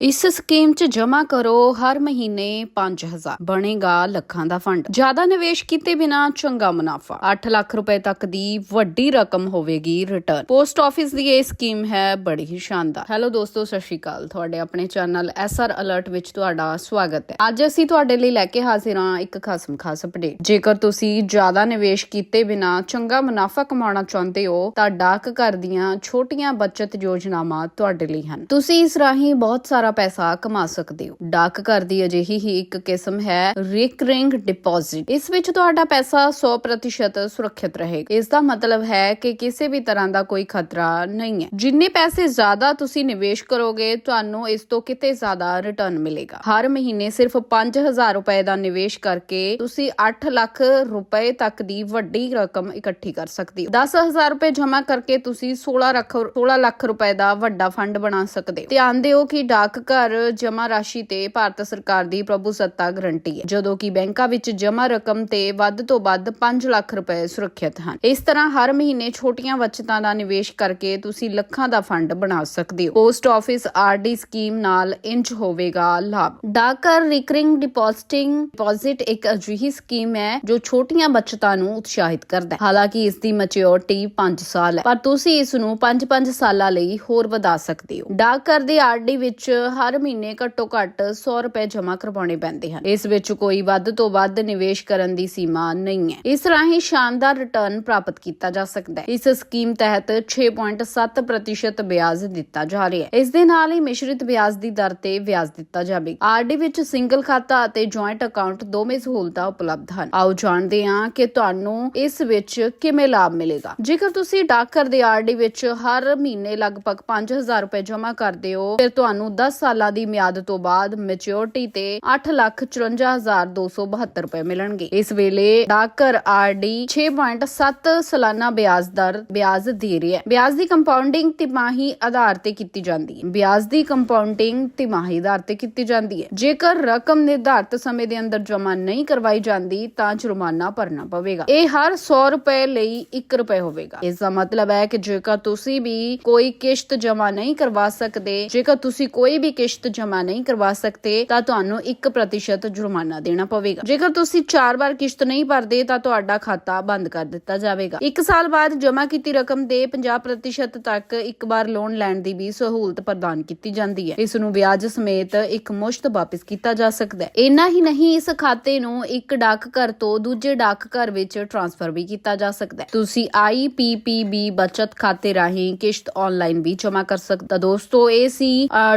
ਇਸ ਸਕੀਮ 'ਚ ਜਮ੍ਹਾਂ ਕਰੋ ਹਰ ਮਹੀਨੇ 5000 ਬਣੇਗਾ ਲੱਖਾਂ ਦਾ ਫੰਡ। ਜ਼ਿਆਦਾ ਨਿਵੇਸ਼ ਕੀਤੇ ਬਿਨਾ ਚੰਗਾ ਮੁਨਾਫਾ। 8 ਲੱਖ ਰੁਪਏ ਤੱਕ ਦੀ ਵੱਡੀ ਰਕਮ ਹੋਵੇਗੀ ਰਿਟਰਨ ਪੋਸਟ ਆਫਿਸ ਦੀ ਇਹ ਸਕੀਮ ਹੈ ਬੜੀ ਹੀ ਸ਼ਾਨਦਾਰ। ਹੈਲੋ ਦੋਸਤੋ, ਸਤਿ ਸ਼੍ਰੀ ਅਕਾਲ। ਤੁਹਾਡੇ ਆਪਣੇ ਚੈਨਲ ਐਸਆਰ ਅਲਰਟ ਵਿੱਚ ਤੁਹਾਡਾ ਸਵਾਗਤ ਹੈ। ਅੱਜ ਅਸੀਂ ਤੁਹਾਡੇ ਲਈ ਲੈ ਕੇ ਹਾਜ਼ਰ ਹਾਂ ਇੱਕ ਖਾਸਮ ਖਾਸ ਅਪਡੇਟ ਜੇਕਰ ਤੁਸੀਂ ਜ਼ਿਆਦਾ ਨਿਵੇਸ਼ ਕੀਤੇ ਬਿਨਾ ਚੰਗਾ ਮੁਨਾਫਾ ਕਮਾਉਣਾ ਚਾਹੁੰਦੇ ਹੋ, ਤਾਂ ਡਾਕ ਘਰ ਦੀਆਂ ਛੋਟੀਆਂ ਬਚਤ ਯੋਜਨਾਵਾਂ ਤੁਹਾਡੇ ਲਈ ਹਨ। ਤੁਸੀਂ ਇਸ ਰਾਹੀਂ ਬਹੁਤ ਸਾਰਾ ਪੈਸਾ ਕਮਾ ਸਕਦੇ ਹੋ। ਡਾਕ ਘਰ ਦੀ ਅਜਿਹੀ ਹੀ ਇੱਕ ਕਿਸਮ ਹੈ ਰਿਕਰਿੰਗ ਡਿਪੋਜ਼ਿਟ ਇਸ ਵਿੱਚ ਤੁਹਾਡਾ ਪੈਸਾ 100% ਸੁਰੱਖਿਅਤ ਰਹੇਗਾ। ਇਸ ਦਾ ਮਤਲਬ ਹੈ ਕਿ ਕਿਸੇ ਵੀ ਤਰ੍ਹਾਂ ਦਾ ਕੋਈ ਖਤਰਾ ਨਹੀਂ ਹੈ। ਜਿੰਨੇ ਪੈਸੇ ਜ਼ਿਆਦਾ ਤੁਸੀਂ ਨਿਵੇਸ਼ ਕਰੋਗੇ, ਤੁਹਾਨੂੰ ਇਸ ਤੋਂ ਕਿਤੇ ਜ਼ਿਆਦਾ ਰਿਟਰਨ ਮਿਲੇਗਾ। ਹਰ ਮਹੀਨੇ ਸਿਰਫ 5000 ਰੁਪਏ ਦਾ ਨਿਵੇਸ਼ ਕਰਕੇ ਤੁਸੀਂ 8 ਲੱਖ ਰੁਪਏ ਤੱਕ ਦੀ ਵੱਡੀ ਰਕਮ ਇਕੱਠੀ ਕਰ ਸਕਦੇ ਹੋ। 10000 ਰੁਪਏ ਜਮ੍ਹਾਂ ਕਰਕੇ ਤੁਸੀਂ 16 ਲੱਖ 16 ਲੱਖ ਰੁਪਏ ਦਾ ਵੱਡਾ ਫੰਡ ਬਣਾ ਸਕਦੇ ਹੋ। ਧਿਆਨ ਦਿਓ ਕਿ ਡਾਕ ਘਰ ਜਮ੍ਹਾਂ ਰਾਸ਼ੀ ਤੇ ਭਾਰਤ ਸਰਕਾਰ ਦੀ ਪ੍ਰਭੂ ਸੱਤਾ ਗਰੰਟੀ ਹੈ, ਜਦੋਂ ਕਿ ਬੈਂਕਾਂ ਵਿੱਚ ਜਮ੍ਹਾਂ ਰਕਮ ਤੇ ਵੱਧ ਤੋਂ ਵੱਧ 5 ਲੱਖ ਰੁਪਏ ਸੁਰੱਖਿਅਤ ਹਨ। ਇਸ ਤਰ੍ਹਾਂ ਹਰ ਮਹੀਨੇ ਛੋਟੀਆਂ ਬਚਤਾਂ ਦਾ ਨਿਵੇਸ਼ ਕਰਕੇ ਤੁਸੀਂ ਲੱਖਾਂ ਦਾ ਫੰਡ ਬਣਾ ਸਕਦੇ ਹੋ। ਪੋਸਟ ਆਫਿਸ ਆਰਡੀ ਸਕੀਮ ਨਾਲ ਇੰਜ ਹੋਵੇਗਾ ਲਾਭ। ਡਾਕ ਘਰ ਰਿਕਰਿੰਗ ਡਿਪੋਜ਼ਿਟਿੰਗ ਡਿਪੋਜ਼ਿਟ ਇੱਕ ਅਜਿਹੀ ਸਕੀਮ ਹੈ ਜੋ ਛੋਟੀਆਂ ਬਚਤਾਂ ਨੂੰ ਉਤਸ਼ਾਹਿਤ ਕਰਦਾ ਹੈ। ਹਾਲਾਂਕਿ ਇਸ ਦੀ ਮੈਚੁਰਿਟੀ 5 ਸਾਲ ਹੈ, ਪਰ ਤੁਸੀਂ ਇਸ ਨੂੰ 5-5 ਸਾਲਾਂ ਲਈ ਹੋਰ ਵਧਾ ਸਕਦੇ ਹੋ। ਡਾਕ ਘਰ ਦੀ ਆਰਡੀ ਵਿੱਚ ਹਰ ਮਹੀਨੇ ਘੱਟੋ ਘੱਟ 100 ਰੁਪਏ ਜਮ੍ਹਾਂ ਕਰਵਾਉਣੇ ਪੈਂਦੇ ਹਨ। ਇਸ ਵਿੱਚ ਕੋਈ ਵੱਧ ਤੋਂ ਵੱਧ ਨਿਵੇਸ਼ ਕਰਨ ਦੀ ਸੀਮਾ ਨਹੀਂ ਹੈ। ਇਸ ਰਾਹੀਂ ਸ਼ਾਨਦਾਰ ਰਿਟਰਨ ਪ੍ਰਾਪਤ ਕੀਤਾ ਜਾ ਸਕਦਾ ਹੈ। ਇਸ ਸਕੀਮ ਤਹਿਤ 6.7% ਵਿਆਜ ਦਿੱਤਾ ਜਾ ਰਿਹਾ ਹੈ। ਇਸ ਦੇ ਨਾਲ ਹੀ ਮਿਸ਼ਰਿਤ ਵਿਆਜ ਦੀ ਦਰ ਤੇ ਵਿਆਜ ਦਿੱਤਾ ਜਾਵੇਗਾ। ਆਰਡੀ ਵਿੱਚ ਸਿੰਗਲ ਖਾਤਾ ਅਤੇ ਜੁਆਇੰਟ ਅਕਾਊਂਟ ਦੋਵੇਂ ਸਹੂਲਤਾਂ ਉਪਲਬਧ ਹਨ। ਆਓ ਜਾਣਦੇ ਹਾਂ ਕਿ ਤੁਹਾਨੂੰ ਇਸ ਵਿੱਚ ਕਿਵੇਂ ਲਾਭ ਮਿਲੇਗਾ। ਜੇਕਰ ਤੁਸੀਂ ਡਾਕਘਰ ਦੇ ਆਰਡੀ ਵਿੱਚ ਹਰ ਮਹੀਨੇ ਲਗਭਗ 5000 ਰੁਪਏ ਜਮ੍ਹਾਂ ਕਰਦੇ ਹੋ, ਫਿਰ ਤੁਹਾਨੂੰ 10 ਸਾਲਾਂ ਦੀ ਮਿਆਦ ਤੋਂ ਬਾਅਦ ਮੈਚੁਰਿਟੀ ਤੇ 854272 ਰੁਪਏ ਮਿਲਣਗੇ। ਇਸ ਵੇਲੇ ਡਾਕਘਰ ਆਰਡੀ 6.7 ਸਾਲਾਨਾ ਵਿਆਜ ਦਰ ਵਿਆਜ ਦੇ ਰਿਹਾ ਹੈ। ਵਿਆਜ ਦੀ ਕੰਪਾਊਂਡਿੰਗ ਤਿਮਾਹੀ ਆਧਾਰ ਤੇ ਕੀਤੀ ਜਾਂਦੀ ਹੈ। ਵਿਆਜ ਦੀ ਕੰਪਾਊਂਡਿੰਗ ਤਿਮਾਹੀ ਆਧਾਰ ਤੇ ਕੀਤੀ ਜਾਂਦੀ ਹੈ। ਜੇਕਰ ਰਕਮ ਨਿਰਧਾਰਤ ਸਮੇਂ ਦੇ ਅੰਦਰ ਜਮ੍ਹਾਂ ਨਹੀਂ ਕਰਵਾਈ ਜਾਂਦੀ, ਤਾਂ ਜੁਰਮਾਨਾ ਭਰਨਾ ਪਵੇਗਾ। ਇਹ ਹਰ 100 ਰੁਪਏ ਲਈ 1 ਰੁਪਏ ਹੋਵੇਗਾ। ਇਸ ਦਾ ਮਤਲਬ ਹੈ ਕਿ ਜੇਕਰ ਤੁਸੀਂ ਵੀ ਕੋਈ ਕਿਸ਼ਤ ਜਮ੍ਹਾਂ ਨਹੀਂ ਕਰਵਾ ਸਕਦੇ, ਜੇਕਰ ਤੁਸੀਂ ਕੋਈ ਵੀ ਕਿਸ਼ਤ ਜਮ੍ਹਾਂ ਨਹੀਂ ਕਰਵਾ ਸਕਦੇ ਤਾਂ ਤੁਹਾਨੂੰ 1% ਜੁਰਮਾਨਾ ਦੇਣਾ ਪਵੇਗਾ। ਜੇਕਰ ਤੁਸੀਂ 4 ਵਾਰ ਕਿਸ਼ਤ ਨਹੀਂ ਭਰਦੇ ਤਾਂ ਤੁਹਾਡਾ ਖਾਤਾ ਬੰਦ ਕਰ ਦਿੱਤਾ ਜਾਵੇਗਾ। 1 ਸਾਲ ਬਾਅਦ ਜਮ੍ਹਾਂ ਕੀਤੀ ਰਕਮ ਦੇ 50% ਤੱਕ ਇੱਕ ਵਾਰ ਲੋਨ ਲੈਣ ਦੀ ਵੀ ਸਹੂਲਤ ਪ੍ਰਦਾਨ ਕੀਤੀ ਜਾਂਦੀ ਹੈ। ਇਸ ਨੂੰ ਵਿਆਜ ਸਮੇਤ ਇੱਕ ਮੁਸ਼ਤ ਵਾਪਸ ਕੀਤਾ ਜਾ ਸਕਦਾ ਹੈ। ਇੰਨਾ ਹੀ ਨਹੀਂ ਇਸ ਖਾਤੇ ਨੂੰ ਇੱਕ ਡਾਕ ਘਰ ਤੋਂ ਦੂਜੇ ਡਾਕ ਘਰ ਵਿੱਚ ਟ੍ਰਾਂਸਫਰ ਵੀ ਕੀਤਾ ਜਾ ਸਕਦਾ ਹੈ। ਤੁਸੀਂ ਆਈਪੀਪੀਬੀ ਬਚਤ ਖਾਤੇ ਰਾਹੀਂ ਕਿਸ਼ਤ ਆਨਲਾਈਨ ਵੀ ਜਮ੍ਹਾਂ ਕਰ ਸਕਦਾ ਦੋਸਤੋ ਇਹ ਸੀ ਅ,